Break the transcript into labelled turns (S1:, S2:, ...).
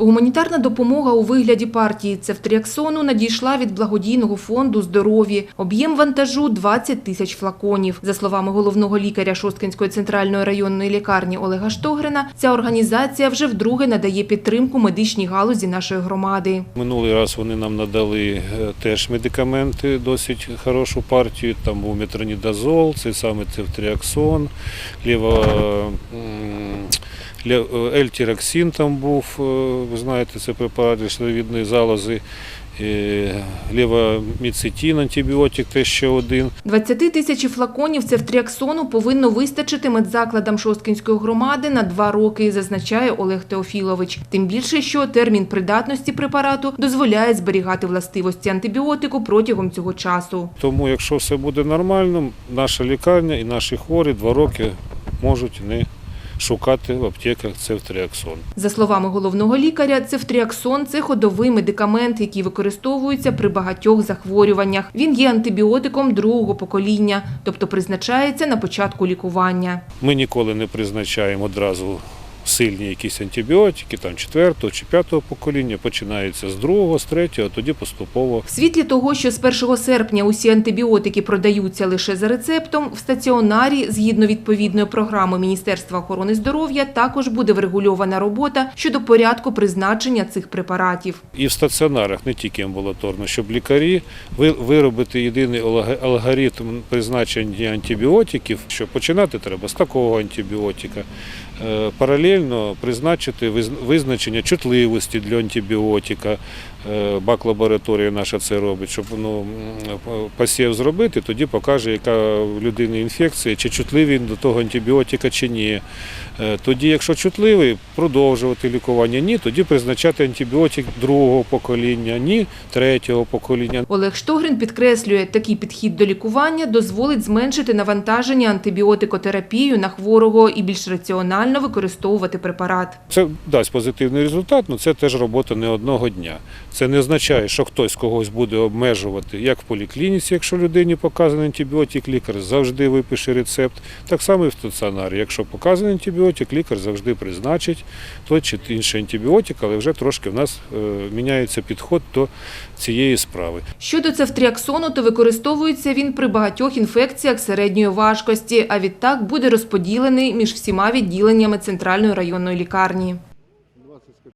S1: Гуманітарна допомога у вигляді партії цефтріаксону надійшла від благодійного фонду здоров'ї. Об'єм вантажу 20 тисяч флаконів. За словами головного лікаря Шосткинської центральної районної лікарні Олега Штогрина, ця організація вже вдруге надає підтримку медичній галузі нашої громади.
S2: Минулий раз вони нам надали е, теж медикаменти, досить хорошу партію. Там був метронідазол, це саме цефтріаксон, ліво, е, ельтіроксин там був, е, ви знаєте, це препарат від шлевідної залози, е, лівоміцетин, антибіотик, теж ще один.
S1: 20 тисяч флаконів цефтріаксону повинно вистачити медзакладам Шосткинської громади на два роки, зазначає Олег Теофілович. Тим більше, що термін придатності препарату дозволяє зберігати властивості антибіотику протягом цього часу.
S2: Тому, якщо все буде нормально, наша лікарня і наші хворі два роки можуть не шукати в аптеках цефтріаксон.
S1: За словами головного лікаря, цефтріаксон – це ходовий медикамент, який використовується при багатьох захворюваннях. Він є антибіотиком другого покоління, тобто призначається на початку лікування.
S2: Ми ніколи не призначаємо одразу сильні якісь антибіотики, там четвертого чи п'ятого покоління, починається з другого, з третього, а тоді поступово.
S1: В світлі того, що з 1 серпня усі антибіотики продаються лише за рецептом, в стаціонарі, згідно відповідної програми Міністерства охорони здоров'я, також буде врегульована робота щодо порядку призначення цих препаратів.
S2: І в стаціонарах, не тільки амбулаторно, щоб лікарі ви- виробити єдиний алгоритм призначення антибіотиків, що починати треба з такого антибіотика. Е, Паралельно призначити визначення чутливості для антибіотика. Е, Бак-лабораторія наша це робить, щоб ну, посів зробити, тоді покаже, яка в людини інфекція, чи чутливий він до того антибіотика, чи ні. Е, Тоді, якщо чутливий, продовжувати лікування. Ні, тоді призначати антибіотик другого покоління, ні третього покоління.
S1: Олег Штогрин підкреслює, такий підхід до лікування дозволить зменшити навантаження антибіотикотерапією на хворого і більш раціонально використовувати препарат.
S2: Це дасть позитивний результат, але це теж робота не одного дня. Це не означає, що хтось когось буде обмежувати, як в поліклініці, якщо людині показаний антибіотик, лікар завжди випише рецепт. Так само і в стаціонарі. Якщо показаний антибіотик, лікар завжди призначить той чи інший антибіотик, але вже трошки в нас е, міняється підход до цієї справи.
S1: Щодо цефтріаксону, то використовується він при багатьох інфекціях середньої важкості, а відтак буде розподілений між всіма відділеннями центральної районної лікарні.